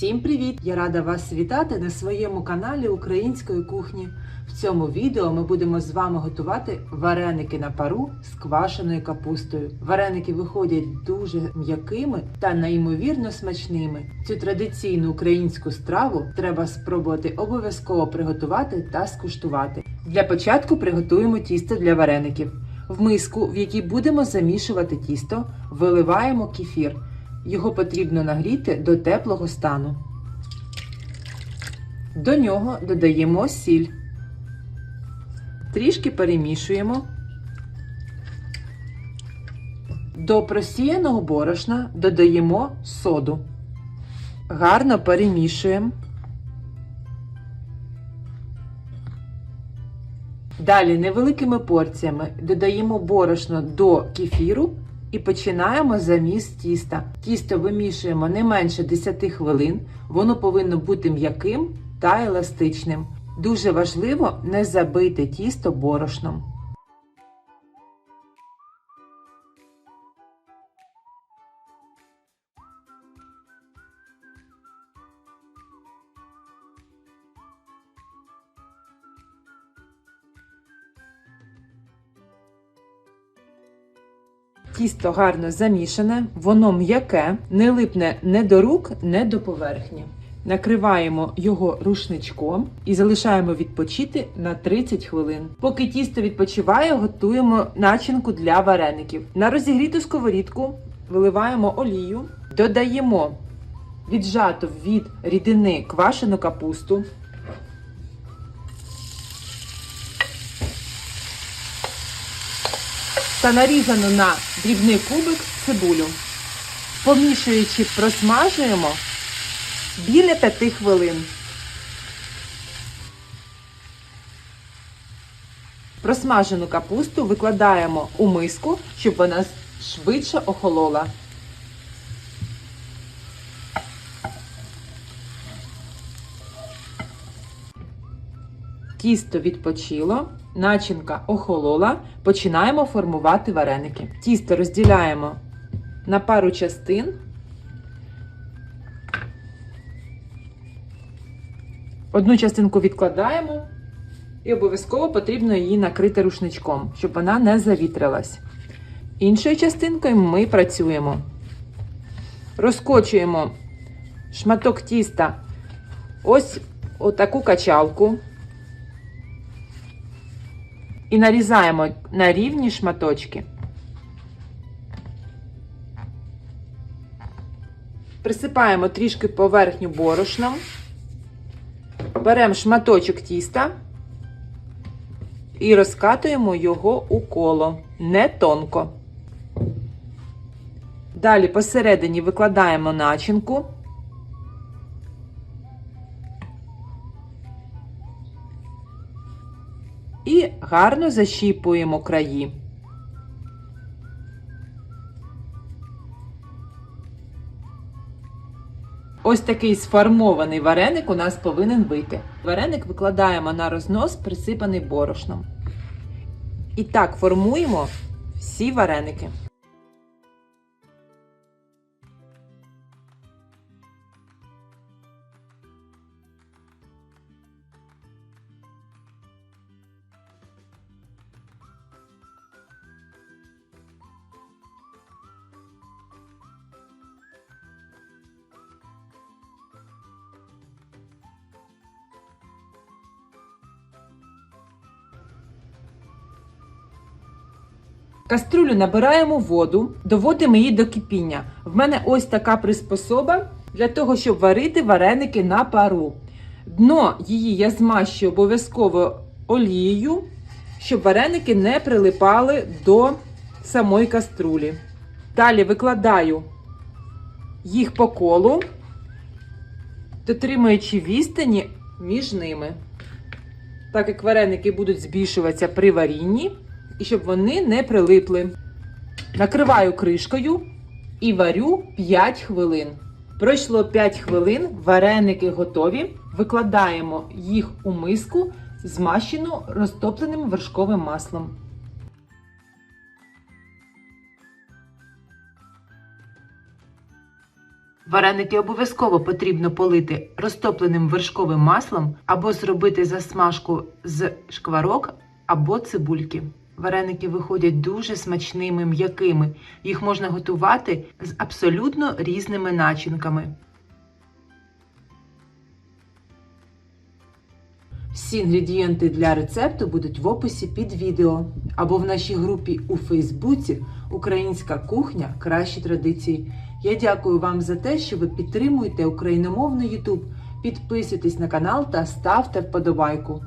Всім привіт! Я рада вас вітати на своєму каналі Української кухні. В цьому відео ми будемо з вами готувати вареники на пару з квашеною капустою. Вареники виходять дуже м'якими та неймовірно смачними. Цю традиційну українську страву треба спробувати обов'язково приготувати та скуштувати. Для початку приготуємо тісто для вареників. В миску, в якій будемо замішувати тісто, виливаємо кефір. Його потрібно нагріти до теплого стану. До нього додаємо сіль. Трішки перемішуємо. До просіяного борошна додаємо соду. Гарно перемішуємо. Далі невеликими порціями додаємо борошно до кефіру і починаємо заміс тіста. Тісто вимішуємо не менше 10 хвилин. Воно повинно бути м'яким та еластичним. Дуже важливо не забити тісто борошном. Тісто гарно замішане, воно м'яке, не липне не до рук, не до поверхні. Накриваємо його рушничком і залишаємо відпочити на 30 хвилин. Поки тісто відпочиває, готуємо начинку для вареників. На розігріту сковорідку виливаємо олію, додаємо віджату від рідини квашену капусту. Та нарізану на дрібний кубик цибулю. Помішуючи, просмажуємо біля 5 хвилин. Просмажену капусту викладаємо у миску, щоб вона швидше охолола. Тісто відпочило, начинка охолола, починаємо формувати вареники. Тісто розділяємо на пару частин. Одну частинку відкладаємо і обов'язково потрібно її накрити рушничком, щоб вона не завітрилась. Іншою частинкою ми працюємо. Розкочуємо шматок тіста ось отаку качалку. І нарізаємо на рівні шматочки. Присипаємо трішки поверхню борошном. Беремо шматочок тіста і розкатуємо його у коло, не тонко. Далі посередині викладаємо начинку. Гарно защіпуємо краї. Ось такий сформований вареник у нас повинен вийти. Вареник викладаємо на рознос, присипаний борошном. І так формуємо всі вареники. Каструлю набираємо воду, доводимо її до кипіння. В мене ось така приспособа для того, щоб варити вареники на пару. Дно її я змащую обов'язково олією, щоб вареники не прилипали до самої каструлі. Далі викладаю їх по колу, дотримуючи відстані між ними. Так як вареники будуть збільшуватися при варінні і щоб вони не прилипли. Накриваю кришкою і варю 5 хвилин. Пройшло 5 хвилин, вареники готові. Викладаємо їх у миску, змащену розтопленим вершковим маслом. Вареники обов'язково потрібно полити розтопленим вершковим маслом або зробити засмажку з шкварок або цибульки. Вареники виходять дуже смачними, м'якими. Їх можна готувати з абсолютно різними начинками. Всі інгредієнти для рецепту будуть в описі під відео або в нашій групі у Фейсбуці Українська кухня Кращі традиції. Я дякую вам за те, що ви підтримуєте україномовний YouTube. Підписуйтесь на канал та ставте вподобайку.